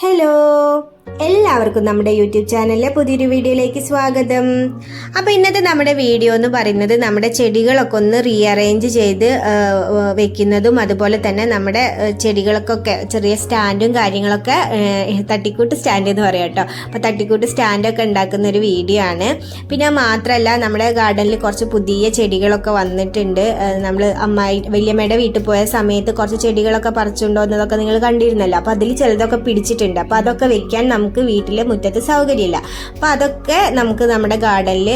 hello. എല്ലാവർക്കും നമ്മുടെ YouTube ചാനലിലെ പുതിയൊരു വീഡിയോയിലേക്ക് സ്വാഗതം. അപ്പോൾ ഇന്നത്തെ നമ്മുടെ വീഡിയോ എന്ന് പറയുന്നത് നമ്മുടെ ചെടികളൊക്കെ ഒന്ന് റീഅറേഞ്ച് ചെയ്ത് വെക്കുന്നതും അതുപോലെ തന്നെ നമ്മുടെ ചെടികൾക്കൊക്കെ ചെറിയ സ്റ്റാൻഡും കാര്യങ്ങളൊക്കെ തട്ടിക്കൂട്ട് സ്റ്റാൻഡ് എന്ന് പറയാം കേട്ടോ. അപ്പോൾ തട്ടിക്കൂട്ട് സ്റ്റാൻഡൊക്കെ ഉണ്ടാക്കുന്ന ഒരു വീഡിയോ ആണ്. പിന്നെ മാത്രമല്ല നമ്മുടെ ഗാർഡനിൽ കുറച്ച് പുതിയ ചെടികളൊക്കെ വന്നിട്ടുണ്ട്. നമ്മൾ അമ്മായി വലിയമ്മയുടെ വീട്ടിൽ പോയ സമയത്ത് കുറച്ച് ചെടികളൊക്കെ പറിച്ചുണ്ടോ എന്നതൊക്കെ നിങ്ങൾ കണ്ടിരുന്നല്ലോ. അപ്പോൾ അതിൽ ചിലതൊക്കെ പിടിച്ചിട്ടുണ്ട്. അപ്പോൾ അതൊക്കെ വെക്കാൻ നമുക്ക് വീട്ടിലെ മുറ്റത്ത് സൗകര്യമില്ല. അപ്പോൾ അതൊക്കെ നമുക്ക് നമ്മുടെ ഗാർഡനിൽ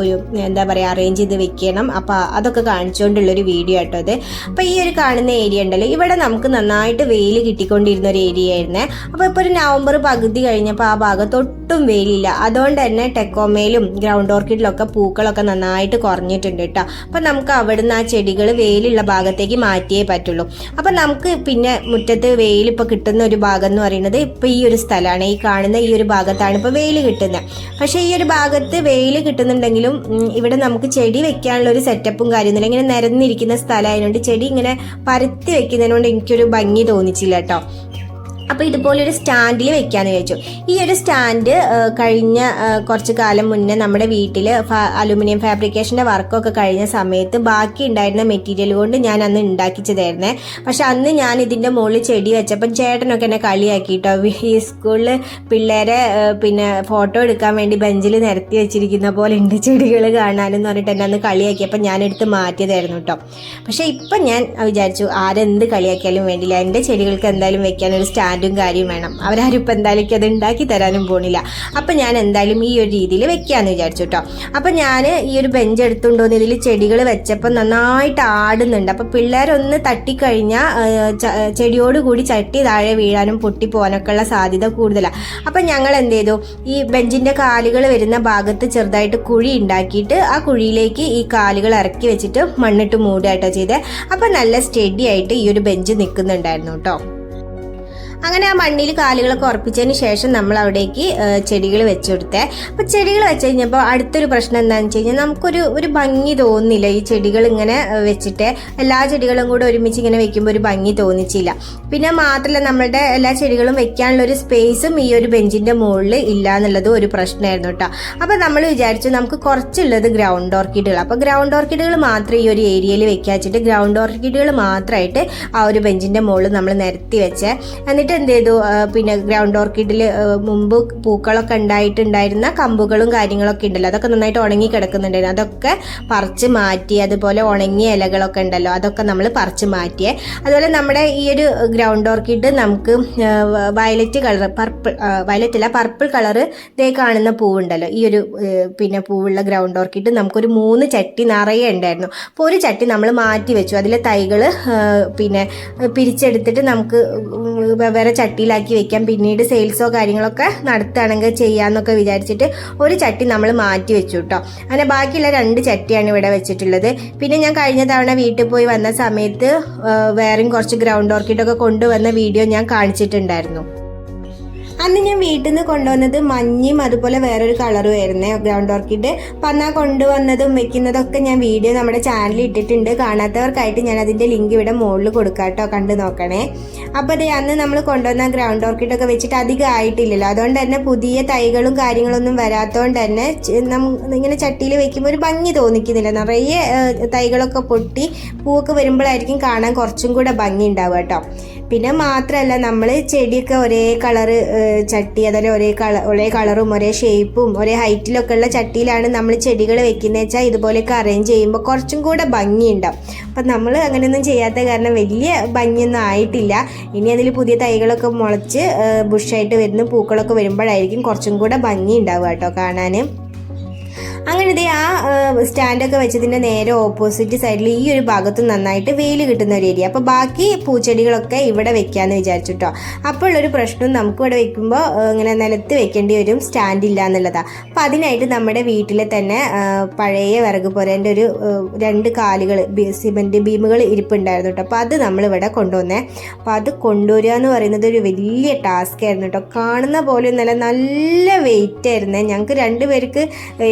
ഒരു എന്താ പറയുക അറേഞ്ച് ചെയ്ത് വെക്കണം. അപ്പോൾ അതൊക്കെ കാണിച്ചുകൊണ്ടുള്ളൊരു വീഡിയോ ആട്ടോ അത് അപ്പോൾ ഈ ഒരു കാണുന്ന ഏരിയ ഉണ്ടല്ലോ ഇവിടെ നമുക്ക് നന്നായിട്ട് വെയിൽ കിട്ടിക്കൊണ്ടിരുന്ന ഒരു ഏരിയ ആയിരുന്നേ. അപ്പോൾ ഇപ്പോൾ ഒരു നവംബർ പകുതി കഴിഞ്ഞപ്പോൾ ആ ഭാഗത്ത് ഒട്ടും വെയിലില്ല. അതുകൊണ്ട് തന്നെ ടെക്കോമയിലും ഗ്രൗണ്ട് ഓർക്കിഡിലൊക്കെ പൂക്കളൊക്കെ നന്നായിട്ട് കുറഞ്ഞിട്ടുണ്ട് കേട്ടോ. അപ്പോൾ നമുക്ക് അവിടുന്ന് ആ ചെടികൾ വെയിലുള്ള ഭാഗത്തേക്ക് മാറ്റിയേ പറ്റുള്ളൂ. അപ്പോൾ നമുക്ക് പിന്നെ മുറ്റത്ത് വെയിൽ ഇപ്പോൾ കിട്ടുന്ന ഒരു ഭാഗം എന്ന് പറയുന്നത് ഇപ്പോൾ ഈ ഒരു സ്ഥലമാണ്. ഈ കാണുന്ന ഈ ഒരു ഭാഗത്താണ് ഇപ്പോൾ വെയിൽ കിട്ടുന്നത് പക്ഷേ ഈ ഒരു ഭാഗത്ത് വെയിൽ കിട്ടുന്നുണ്ടെങ്കിലും ഇവിടെ നമുക്ക് ചെടി വെക്കാനുള്ള ഒരു സെറ്റപ്പും കാര്യമൊന്നുമില്ല ഇങ്ങനെ നിരന്നിരിക്കുന്ന സ്ഥലമായതുകൊണ്ട് ചെടി ഇങ്ങനെ പരത്തി വെക്കുന്നതിനോട് എനിക്കൊരു ഭംഗി തോന്നിച്ചില്ല കേട്ടോ. അപ്പോൾ ഇതുപോലൊരു സ്റ്റാൻഡിൽ വെക്കാന്ന് വിചാരിച്ചു. ഈ ഒരു സ്റ്റാൻഡ് കഴിഞ്ഞ കുറച്ച് കാലം മുന്നേ നമ്മുടെ വീട്ടിൽ അലുമിനിയം ഫാബ്രിക്കേഷന്റെ വർക്കൊക്കെ കഴിഞ്ഞ സമയത്ത് ബാക്കി ഉണ്ടായിരുന്ന മെറ്റീരിയൽ കൊണ്ട് ഞാൻ അന്ന് ഉണ്ടാക്കിച്ചതായിരുന്നേ. പക്ഷെ അന്ന് ഞാൻ ഇതിന്റെ മുകളിൽ ചെടി വെച്ചപ്പം ചേട്ടനൊക്കെ എന്നെ കളിയാക്കിട്ടോ. ഈ സ്കൂളിൽ പിള്ളേരെ പിന്നെ ഫോട്ടോ എടുക്കാൻ വേണ്ടി ബെഞ്ചിൽ നിരത്തി വെച്ചിരിക്കുന്ന പോലെ ഉണ്ട് ചെടികൾ കാണാനെന്ന് പറഞ്ഞിട്ട് എന്നെ അന്ന് കളിയാക്കിയപ്പോൾ ഞാനെടുത്ത് മാറ്റിയതായിരുന്നു കേട്ടോ പക്ഷേ ഇപ്പം ഞാൻ വിചാരിച്ചു ആരെന്ത് കളിയാക്കിയാലും വേണ്ടില്ല. എന്റെ ചെടികൾക്ക് എന്തായാലും വെക്കാൻ ഒരു സ്റ്റാൻഡും കാര്യം വേണം. അവരാരും ഇപ്പം എന്തായാലും അത് ഉണ്ടാക്കി തരാനും പോണില്ല. അപ്പം ഞാൻ എന്തായാലും ഈ ഒരു രീതിയിൽ വെക്കാമെന്ന് വിചാരിച്ചു കേട്ടോ അപ്പം ഞാൻ ഈ ഒരു ബെഞ്ച് എടുത്തുകൊണ്ടുവന്ന് ഇതിൽ ചെടികൾ വെച്ചപ്പോൾ നന്നായിട്ട് ആടുന്നുണ്ട്. അപ്പം പിള്ളേരൊന്ന് തട്ടിക്കഴിഞ്ഞാൽ ചെടിയോട് കൂടി ചട്ടി താഴെ വീഴാനും പൊട്ടിപ്പോകാനൊക്കെ ഉള്ള സാധ്യത കൂടുതലാണ് അപ്പം ഞങ്ങൾ എന്ത് ചെയ്തു? ഈ ബെഞ്ചിന്റെ കാലുകൾ വരുന്ന ഭാഗത്ത് ചെറുതായിട്ട് കുഴി ഉണ്ടാക്കിയിട്ട് ആ കുഴിയിലേക്ക് ഈ കാലുകൾ ഇറക്കി വെച്ചിട്ട് മണ്ണിട്ട് മൂടുകയായിട്ടോ ചെയ്തത് അപ്പം നല്ല സ്റ്റഡി ആയിട്ട് ഈ ഒരു ബെഞ്ച് നിൽക്കുന്നുണ്ടായിരുന്നു കേട്ടോ അങ്ങനെ ആ മണ്ണിൽ കാലുകളൊക്കെ ഉറപ്പിച്ചതിന് ശേഷം നമ്മൾ അവിടേക്ക് ചെടികൾ വെച്ചു കൊടുത്തേ അപ്പോൾ ചെടികൾ വെച്ച് കഴിഞ്ഞപ്പോൾ അടുത്തൊരു പ്രശ്നം എന്താണെന്ന് വെച്ച് കഴിഞ്ഞാൽ നമുക്കൊരു ഒരു ഭംഗി തോന്നില്ല ഈ ചെടികൾ ഇങ്ങനെ വെച്ചിട്ട് എല്ലാ ചെടികളും കൂടെ ഒരുമിച്ച് ഇങ്ങനെ വെക്കുമ്പോൾ ഒരു ഭംഗി തോന്നിച്ചില്ല. പിന്നെ മാത്രമല്ല നമ്മളുടെ എല്ലാ ചെടികളും വെക്കാനുള്ള ഒരു സ്പേസും ഈ ഒരു ബെഞ്ചിന്റെ മുകളിൽ ഇല്ല എന്നുള്ളത് ഒരു പ്രശ്നമായിരുന്നു കേട്ടോ. അപ്പോൾ നമ്മൾ വിചാരിച്ചു നമുക്ക് കുറച്ചുള്ളത് ഗ്രൗണ്ട് ഓർക്കിഡുകൾ അപ്പോൾ ഗ്രൗണ്ട് ഓർക്കിഡുകൾ മാത്രം ഈ ഒരു ഏരിയയിൽ വെക്കാച്ചിട്ട് ഗ്രൗണ്ട് ഓർക്കിഡുകൾ മാത്രമായിട്ട് ആ ഒരു ബെഞ്ചിന്റെ മുകളിൽ നമ്മൾ നിരത്തി വെച്ച്. എന്നിട്ട് എന്ത് ചെയ്തു? പിന്നെ ഗ്രൗണ്ട് ഓർക്കിഡിൽ മുമ്പ് പൂക്കളൊക്കെ ഉണ്ടായിട്ടുണ്ടായിരുന്ന കമ്പുകളും കാര്യങ്ങളൊക്കെ ഉണ്ടല്ലോ. അതൊക്കെ നന്നായിട്ട് ഉണങ്ങി കിടക്കുന്നുണ്ടായിരുന്നു. അതൊക്കെ പറിച്ച് മാറ്റി അതുപോലെ ഉണങ്ങിയ ഇലകളൊക്കെ ഉണ്ടല്ലോ. അതൊക്കെ നമ്മൾ പറിച്ച് മാറ്റിയേ. അതുപോലെ നമ്മുടെ ഈ ഒരു ഗ്രൗണ്ട് ഓർക്കിഡ് നമുക്ക് വയലറ്റ് കളർ പർപ്പിൾ വയലറ്റ് അല്ല പർപ്പിൾ കളർ ഇതേ കാണുന്ന പൂവുണ്ടല്ലോ. ഈ ഒരു പിന്നെ പൂവുള്ള ഗ്രൗണ്ട് ഓർക്കിഡ് നമുക്കൊരു മൂന്ന് ചട്ടി നിറയെ ഉണ്ടായിരുന്നു. അപ്പോൾ ഒരു ചട്ടി നമ്മൾ മാറ്റി വെച്ചു. അതിലെ തൈകൾ പിന്നെ പിരിച്ചെടുത്തിട്ട് നമുക്ക് വെവ്വേറെ ചട്ടിയിലാക്കി വെക്കാം. പിന്നീട് സെയിൽസോ കാര്യങ്ങളൊക്കെ നടത്തുകയാണെങ്കിൽ ചെയ്യാമെന്നൊക്കെ വിചാരിച്ചിട്ട് ഒരു ചട്ടി നമ്മൾ മാറ്റി വെച്ചു കേട്ടോ അങ്ങനെ ബാക്കിയുള്ള രണ്ട് ചട്ടിയാണ് ഇവിടെ വെച്ചിട്ടുള്ളത്. പിന്നെ ഞാൻ കഴിഞ്ഞ തവണ വീട്ടിൽ പോയി വന്ന സമയത്ത് വേറെയും കുറച്ച് ഗ്രൗണ്ട് ഓർക്കിഡൊക്കെ കൊണ്ടുവന്ന വീഡിയോ ഞാൻ കാണിച്ചിട്ടുണ്ടായിരുന്നു. അന്ന് ഞാൻ വീട്ടിൽ നിന്ന് കൊണ്ടുവന്നത് മഞ്ഞയും അതുപോലെ വേറൊരു കളറും ആയിരുന്നേ ഗ്രൗണ്ട് ഓർക്കിഡ് അപ്പം അന്ന് ആ കൊണ്ടുവന്നതും വെക്കുന്നതൊക്കെ ഞാൻ വീഡിയോ നമ്മുടെ ചാനലിൽ ഇട്ടിട്ടുണ്ട്. കാണാത്തവർക്കായിട്ട് ഞാൻ അതിന്റെ ലിങ്ക് ഇവിടെ മുകളിൽ കൊടുക്കാട്ടോ കണ്ടു നോക്കണേ. അപ്പോൾ അതെ അന്ന് നമ്മൾ കൊണ്ടുവന്ന ഗ്രൗണ്ട് ഓർക്കിഡൊക്കെ വെച്ചിട്ട് അധികം ആയിട്ടില്ലല്ലോ. അതുകൊണ്ട് തന്നെ പുതിയ തൈകളും കാര്യങ്ങളൊന്നും വരാത്തതുകൊണ്ട് തന്നെ ഇങ്ങനെ ചട്ടിയിൽ വെക്കുമ്പോൾ ഒരു ഭംഗി തോന്നിക്കുന്നില്ല. നിറയെ തൈകളൊക്കെ പൊട്ടി പൂവൊക്കെ വരുമ്പോഴായിരിക്കും കാണാൻ കുറച്ചും കൂടെ ഭംഗി ഉണ്ടാവുക കേട്ടോ. പിന്നെ മാത്രമല്ല നമ്മൾ ചെടിയൊക്കെ ഒരേ കളറ് ചട്ടി അതുപോലെ ഒരേ കളർ ഒരേ കളറും ഒരേ ഷേപ്പും ഒരേ ഹൈറ്റിലൊക്കെ ഉള്ള ചട്ടിയിലാണ് നമ്മൾ ചെടികൾ വെക്കുന്നത് വെച്ചാൽ ഇതുപോലെയൊക്കെ അറേഞ്ച് ചെയ്യുമ്പോൾ കുറച്ചും കൂടെ ഭംഗിയുണ്ടാവും. അപ്പം നമ്മൾ അങ്ങനെയൊന്നും ചെയ്യാത്ത കാരണം വലിയ ഭംഗിയൊന്നും ആയിട്ടില്ല. ഇനി അതിൽ പുതിയ തൈകളൊക്കെ മുളച്ച് ബുഷായിട്ട് വരുന്ന പൂക്കളൊക്കെ വരുമ്പോഴായിരിക്കും കുറച്ചും കൂടെ ഭംഗി ഉണ്ടാവുക കേട്ടോ കാണാൻ അങ്ങനെ ഇതേ ആ സ്റ്റാൻഡൊക്കെ വെച്ചതിന്റെ നേരെ ഓപ്പോസിറ്റ് സൈഡിൽ ഈ ഒരു ഭാഗത്ത് നന്നായിട്ട് വെയിൽ കിട്ടുന്ന ഒരു ഏരിയ. അപ്പോൾ ബാക്കി പൂച്ചെടികളൊക്കെ ഇവിടെ വെക്കാമെന്ന് വിചാരിച്ചു കേട്ടോ അപ്പോൾ ഉള്ളൊരു പ്രശ്നം നമുക്ക് ഇവിടെ വെക്കുമ്പോൾ ഇങ്ങനെ നിലത്ത് വെക്കേണ്ടി വരും സ്റ്റാൻഡ് ഇല്ല എന്നുള്ളതാണ് അപ്പോൾ അതിനായിട്ട് നമ്മുടെ വീട്ടിലെ തന്നെ പഴയ വിറക് പോരേന്റെ ഒരു രണ്ട് കാലുകൾ സിമെന്റ് ബീമുകൾ ഇരിപ്പുണ്ടായിരുന്നു കേട്ടോ. അപ്പോൾ അത് നമ്മളിവിടെ കൊണ്ടുവന്നേ. അപ്പോൾ അത് കൊണ്ടുവരിക എന്ന് പറയുന്നത് ഒരു വലിയ ടാസ്ക് ആയിരുന്നു കേട്ടോ. കാണുന്ന പോലെ നല്ല നല്ല വെയിറ്റ് ആയിരുന്നേ. ഞങ്ങൾക്ക് രണ്ടുപേർക്ക്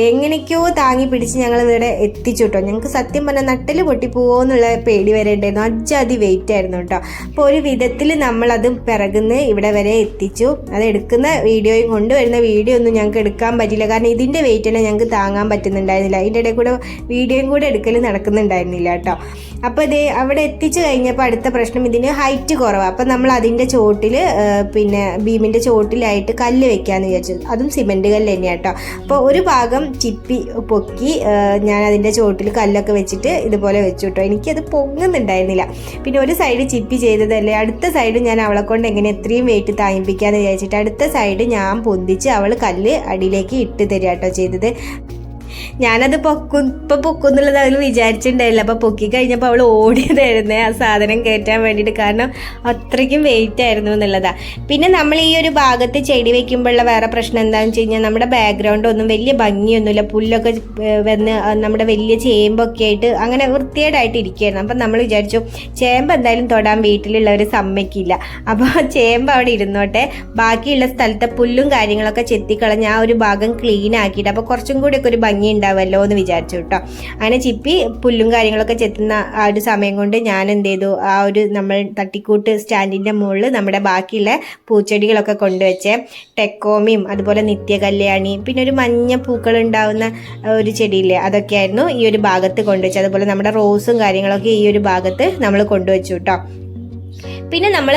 എങ്ങനെ എങ്ങനെയൊക്കെയോ താങ്ങി പിടിച്ച് ഞങ്ങൾ ഇവിടെ എത്തിച്ചു കേട്ടോ ഞങ്ങൾക്ക് സത്യം പറഞ്ഞാൽ നട്ടിൽ പൊട്ടിപ്പോവോ എന്നുള്ള പേടി വരെ ഉണ്ടായിരുന്നു. അജ്ജാതി വെയിറ്റ് ആയിരുന്നു കേട്ടോ അപ്പോൾ ഒരു വിധത്തിൽ നമ്മളത് പിറകുന്ന് ഇവിടെ വരെ എത്തിച്ചു. അത് എടുക്കുന്ന വീഡിയോയും കൊണ്ടുവരുന്ന വീഡിയോ ഒന്നും ഞങ്ങൾക്ക് എടുക്കാൻ പറ്റില്ല കാരണം ഇതിന്റെ വെയിറ്റ് തന്നെ ഞങ്ങൾക്ക് താങ്ങാൻ പറ്റുന്നുണ്ടായിരുന്നില്ല. അതിന്റെ ഇടയിൽ കൂടെ വീഡിയോയും കൂടെ എടുക്കൽ നടക്കുന്നുണ്ടായിരുന്നില്ല കേട്ടോ അപ്പോൾ ഇത് അവിടെ എത്തിച്ചു കഴിഞ്ഞപ്പോൾ അടുത്ത പ്രശ്നം ഇതിന് ഹൈറ്റ് കുറവാണ് അപ്പോൾ നമ്മൾ അതിന്റെ ചോട്ടിൽ പിന്നെ ബീമിന്റെ ചോട്ടിലായിട്ട് കല്ല് വെക്കാമെന്ന് വിചാരിച്ചു. അതും സിമെന്റ് കല്ല് തന്നെയാണ് കേട്ടോ അപ്പോൾ ഒരു ഭാഗം ചിപ്പി പൊക്കി ഞാൻ അതിന്റെ ചോട്ടിൽ കല്ലൊക്കെ വെച്ചിട്ട് ഇതുപോലെ വെച്ചു കേട്ടോ എനിക്കത് പൊങ്ങുന്നുണ്ടായിരുന്നില്ല. പിന്നെ ഒരു സൈഡ് ചിപ്പി ചെയ്തതല്ലേ അടുത്ത സൈഡ് ഞാൻ അവളെ കൊണ്ട് എങ്ങനെ എത്രയും വെയിറ്റ് താങ്ങിപ്പിക്കാമെന്ന് വിചാരിച്ചിട്ട് അടുത്ത സൈഡ് ഞാൻ പൊന്തിച്ച് അവൾ കല്ല് അടിയിലേക്ക് ഇട്ട് തരിക കേട്ടോ ചെയ്തത്. ഞാനത് പൊക്കും ഇപ്പം പൊക്കും എന്നുള്ളത് അവൾ വിചാരിച്ചിട്ടുണ്ടായില്ല അപ്പോൾ പൊക്കി കഴിഞ്ഞപ്പോൾ അവൾ ഓടിയതായിരുന്നേ ആ സാധനം കയറ്റാൻ വേണ്ടിയിട്ട്. കാരണം അത്രയ്ക്കും വെയിറ്റ് ആയിരുന്നു എന്നുള്ളതാണ് പിന്നെ നമ്മൾ ഈ ഒരു ഭാഗത്ത് ചെടി വെക്കുമ്പോഴുള്ള വേറെ പ്രശ്നം എന്താണെന്ന് വെച്ച് കഴിഞ്ഞാൽ നമ്മുടെ ബാക്ക്ഗ്രൗണ്ട് ഒന്നും വലിയ ഭംഗിയൊന്നുമില്ല. പുല്ലൊക്കെ വന്ന് നമ്മുടെ വലിയ ചേമ്പൊക്കെ ആയിട്ട് അങ്ങനെ വൃത്തികേടായിട്ട് ഇരിക്കുകയായിരുന്നു അപ്പം നമ്മൾ വിചാരിച്ചു ചേമ്പ് എന്തായാലും തൊടാൻ വീട്ടിലുള്ളവർ സമ്മതിക്കില്ല. അപ്പോൾ ചേമ്പ് അവിടെ ഇരുന്നോട്ടെ. ബാക്കിയുള്ള സ്ഥലത്തെ പുല്ലും കാര്യങ്ങളൊക്കെ ചെത്തിക്കളഞ്ഞ് ആ ഒരു ഭാഗം ക്ലീൻ ആക്കിയിട്ട്. അപ്പോൾ കുറച്ചും കൂടിയൊക്കെ ഒരു ഭംഗി ഉണ്ടാവുമല്ലോ എന്ന് വിചാരിച്ചു കേട്ടോ. അങ്ങനെ ചിപ്പി പുല്ലും കാര്യങ്ങളൊക്കെ ചെത്തുന്ന ആ ഒരു സമയം കൊണ്ട് ഞാൻ എന്ത് ചെയ്തു? ആ ഒരു നമ്മൾ തട്ടിക്കൂട്ട് സ്റ്റാൻഡിന്റെ മുകളിൽ നമ്മുടെ ബാക്കിയുള്ള പൂച്ചെടികളൊക്കെ കൊണ്ടുവച്ച് ടെക്കോമിയും അതുപോലെ നിത്യകല്യാണി പിന്നെ ഒരു മഞ്ഞ പൂക്കൾ ഉണ്ടാവുന്ന ഒരു ചെടിയില്ലേ അതൊക്കെയായിരുന്നു ഈ ഒരു ഭാഗത്ത് കൊണ്ടുവച്ചത് അതുപോലെ നമ്മുടെ റോസും കാര്യങ്ങളൊക്കെ ഈ ഒരു ഭാഗത്ത് നമ്മൾ കൊണ്ടുവച്ചു കേട്ടോ. പിന്നെ നമ്മൾ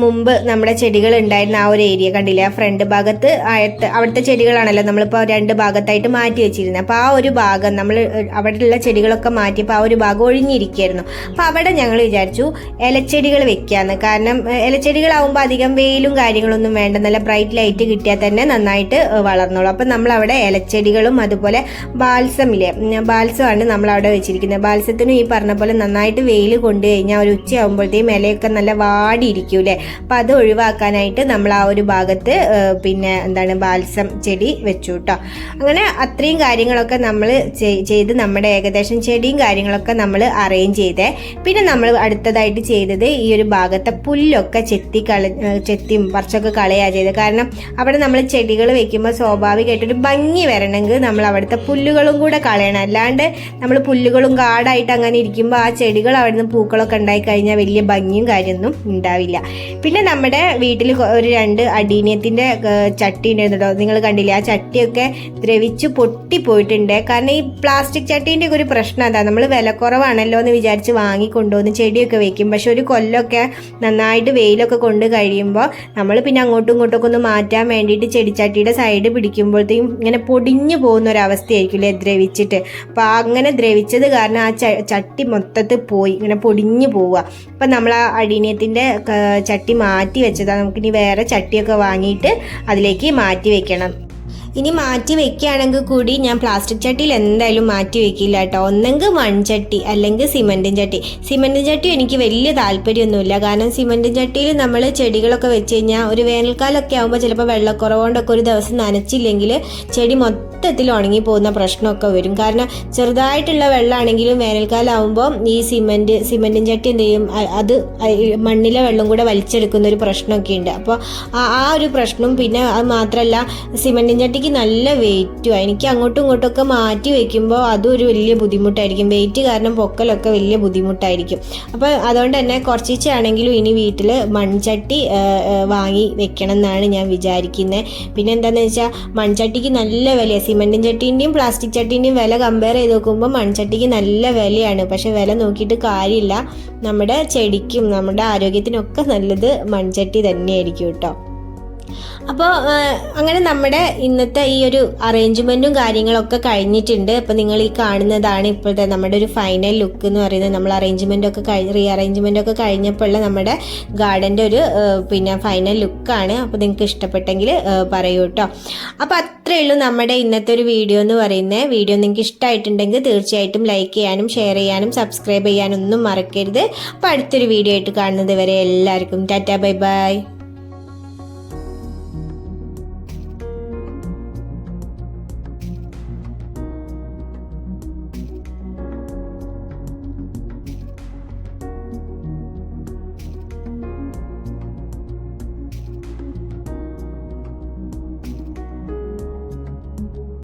മുമ്പ് നമ്മുടെ ചെടികൾ ഉണ്ടായിരുന്ന ആ ഒരു ഏരിയ കണ്ടില്ലേ? ആ ഫ്രണ്ട് ഭാഗത്ത് ആയത്ത് അവിടുത്തെ ചെടികളാണല്ലോ നമ്മളിപ്പോൾ രണ്ട് ഭാഗത്തായിട്ട് മാറ്റി വെച്ചിരുന്നത് അപ്പോൾ ആ ഒരു ഭാഗം നമ്മൾ അവിടെയുള്ള ചെടികളൊക്കെ മാറ്റിയപ്പോൾ ആ ഒരു ഭാഗം ഒഴിഞ്ഞിരിക്കുകയായിരുന്നു അപ്പോൾ അവിടെ ഞങ്ങൾ വിചാരിച്ചു ഇലച്ചെടികൾ വെക്കാമെന്ന് കാരണം ഇലച്ചെടികളാവുമ്പോൾ അധികം വെയിലും കാര്യങ്ങളൊന്നും വേണ്ട. നല്ല ബ്രൈറ്റ് ലൈറ്റ് കിട്ടിയാൽ തന്നെ നന്നായിട്ട് വളർന്നോളൂ. അപ്പം നമ്മളവിടെ ഇലച്ചെടികളും അതുപോലെ ബാൽസമില്ലേ ബാൽസമാണ് നമ്മളവിടെ വെച്ചിരിക്കുന്നത്. ബാൽസത്തിനും ഈ പറഞ്ഞ പോലെ നന്നായിട്ട് വെയിൽ കൊണ്ടു കഴിഞ്ഞാൽ ഒരു ഉച്ചയാകുമ്പോഴത്തേക്കും ഇലയൊക്കെ നല്ല വാടിയിരിക്കൂലേ അപ്പം അത് ഒഴിവാക്കാനായിട്ട് നമ്മൾ ആ ഒരു ഭാഗത്ത് പിന്നെ എന്താണ് ബാൽസം ചെടി വെച്ചു കേട്ടോ അങ്ങനെ അത്രയും കാര്യങ്ങളൊക്കെ നമ്മൾ ചെയ്ത് നമ്മുടെ ഏകദേശം ചെടിയും കാര്യങ്ങളൊക്കെ നമ്മൾ അറേഞ്ച് ചെയ്തേ. പിന്നെ നമ്മൾ അടുത്തതായിട്ട് ചെയ്തത് ഈ ഒരു ഭാഗത്തെ പുല്ലൊക്കെ ചെത്തി കള ചെത്തി ചെത്തിയും പറിച്ചൊക്കെ കളയാ ചെയ്തത് കാരണം അവിടെ നമ്മൾ ചെടികൾ വെക്കുമ്പോൾ സ്വാഭാവികമായിട്ടൊരു ഭംഗി വരണമെങ്കിൽ നമ്മൾ അവിടുത്തെ പുല്ലുകളും കൂടെ കളയണം. അല്ലാണ്ട് നമ്മൾ പുല്ലുകളും കാടായിട്ട് അങ്ങനെ ഇരിക്കുമ്പോൾ ആ ചെടികൾ അവിടെ നിന്ന് പൂക്കളൊക്കെ ഉണ്ടായി കഴിഞ്ഞാൽ വലിയ ഭംഗിയും കാര്യമൊന്നും ഉണ്ടാവില്ല. പിന്നെ നമ്മുടെ വീട്ടിൽ ഒരു രണ്ട് അടീനിയത്തിന്റെ ചട്ടി ഉണ്ടായിരുന്നു നിങ്ങൾ കണ്ടില്ലേ? ആ ചട്ടിയൊക്കെ ദ്രവിച്ച് പൊട്ടിപ്പോയിട്ടുണ്ട് കാരണം ഈ പ്ലാസ്റ്റിക് ചട്ടീന്റെ ഒക്കെ ഒരു പ്രശ്നം അതാ. നമ്മൾ വില കുറവാണല്ലോ എന്ന് വിചാരിച്ച് വാങ്ങി കൊണ്ടുവന്ന് ചെടിയൊക്കെ വെക്കും. പക്ഷെ ഒരു കൊല്ലമൊക്കെ നന്നായിട്ട് വെയിലൊക്കെ കൊണ്ട് കഴിയുമ്പോൾ നമ്മൾ പിന്നെ അങ്ങോട്ടും ഇങ്ങോട്ടും ഒക്കെ ഒന്ന് മാറ്റാൻ വേണ്ടിയിട്ട് ചെടിച്ചട്ടിയുടെ സൈഡ് പിടിക്കുമ്പോഴത്തേക്കും ഇങ്ങനെ പൊടിഞ്ഞു പോകുന്ന ഒരു അവസ്ഥയായിരിക്കില്ലേ ദ്രവിച്ചിട്ട്. അപ്പോൾ അങ്ങനെ ദ്രവിച്ചത് കാരണം ആ ചട്ടി മൊത്തത്തിൽ പോയി. ഇങ്ങനെ പൊടിഞ്ഞു പോവുക. അപ്പം നമ്മൾ ആ അടീനിയത്തിന്റെ ചട്ടി മാറ്റി വെച്ചതാണ്. നമുക്കിനി വേറെ ചട്ടിയൊക്കെ വാങ്ങിയിട്ട് അതിലേക്ക് മാറ്റി വെക്കണം. ഇനി മാറ്റി വെക്കുകയാണെങ്കിൽ കൂടി ഞാൻ പ്ലാസ്റ്റിക് ചട്ടിയിൽ എന്തായാലും മാറ്റി വെക്കില്ല കേട്ടോ. ഒന്നെങ്കിൽ മൺചട്ടി അല്ലെങ്കിൽ സിമെന്റും ചട്ടി. സിമെന്റും ചട്ടി എനിക്ക് വലിയ താല്പര്യമൊന്നുമില്ല. കാരണം സിമെന്റും ചട്ടിയിൽ നമ്മൾ ചെടികളൊക്കെ വെച്ച് കഴിഞ്ഞാൽ ഒരു വേനൽക്കാലമൊക്കെ ആകുമ്പോൾ ചിലപ്പോൾ വെള്ളക്കുറവുകൊണ്ടൊക്കെ ഒരു ദിവസം നനച്ചില്ലെങ്കിൽ ചെടി മൊത്തത്തിൽ ഉണങ്ങി പോകുന്ന പ്രശ്നമൊക്കെ വരും. കാരണം ചെറുതായിട്ടുള്ള വെള്ളമാണെങ്കിലും വേനൽക്കാലാവുമ്പോൾ ഈ സിമെന്റ് സിമെന്റും ചട്ടി എന്ത് ചെയ്യും? അത് മണ്ണിലെ വെള്ളം കൂടെ വലിച്ചെടുക്കുന്ന ഒരു പ്രശ്നമൊക്കെ ഉണ്ട്. അപ്പോൾ ആ ഒരു പ്രശ്നം പിന്നെ അത് മാത്രമല്ല സിമെന്റും ചട്ടിക്ക് നല്ല വെയിറ്റും എനിക്ക് അങ്ങോട്ടും ഇങ്ങോട്ടും ഒക്കെ മാറ്റി വെക്കുമ്പോൾ അതും ഒരു വലിയ ബുദ്ധിമുട്ടായിരിക്കും. വെയിറ്റ് കാരണം പൊക്കലൊക്കെ വലിയ ബുദ്ധിമുട്ടായിരിക്കും. അപ്പോൾ അതുകൊണ്ട് തന്നെ കുറച്ചാണെങ്കിലും ഇനി വീട്ടിൽ മൺചട്ടി വാങ്ങി വെക്കണം എന്നാണ് ഞാൻ വിചാരിക്കുന്നത് പിന്നെ എന്താണെന്ന് വെച്ചാൽ മൺചട്ടിക്ക് നല്ല വിലയാണ് സിമെന്റും ചട്ടീന്റെയും പ്ലാസ്റ്റിക് ചട്ടീന്റെയും വില കമ്പയർ ചെയ്ത് നോക്കുമ്പോൾ മൺചട്ടിക്ക് നല്ല വിലയാണ്. പക്ഷെ വില നോക്കിയിട്ട് കാര്യമില്ല. നമ്മുടെ ചെടിക്കും നമ്മുടെ ആരോഗ്യത്തിനൊക്കെ നല്ലത് മൺചട്ടി തന്നെയായിരിക്കും കേട്ടോ. അപ്പോൾ അങ്ങനെ നമ്മുടെ ഇന്നത്തെ ഈ ഒരു അറേഞ്ച്മെന്റും കാര്യങ്ങളൊക്കെ കഴിഞ്ഞിട്ടുണ്ട്. അപ്പോൾ നിങ്ങൾ ഈ കാണുന്നതാണ് ഇപ്പോഴത്തെ നമ്മുടെ ഒരു ഫൈനൽ ലുക്ക് എന്ന് പറയുന്നത്. നമ്മൾ അറേഞ്ച്മെന്റ് ഒക്കെ കഴിഞ്ഞ് റീ അറേഞ്ച്മെന്റ് ഒക്കെ കഴിഞ്ഞപ്പോഴുള്ള നമ്മുടെ ഗാർഡന്റെ ഒരു പിന്നെ ഫൈനൽ ലുക്കാണ് അപ്പോൾ നിങ്ങൾക്ക് ഇഷ്ടപ്പെട്ടെങ്കിൽ പറയൂ കേട്ടോ. അപ്പോൾ അത്രയേ ഉള്ളൂ നമ്മുടെ ഇന്നത്തെ ഒരു വീഡിയോ എന്ന് പറയുന്നത്. വീഡിയോ നിങ്ങൾക്ക് ഇഷ്ടമായിട്ടുണ്ടെങ്കിൽ തീർച്ചയായിട്ടും ലൈക്ക് ചെയ്യാനും ഷെയർ ചെയ്യാനും സബ്സ്ക്രൈബ് ചെയ്യാനും ഒന്നും മറക്കരുത്. അപ്പോൾ അടുത്തൊരു വീഡിയോ ആയിട്ട് കാണുന്നത് വരെ എല്ലാവർക്കും ടാറ്റാ ബൈ ബൈ.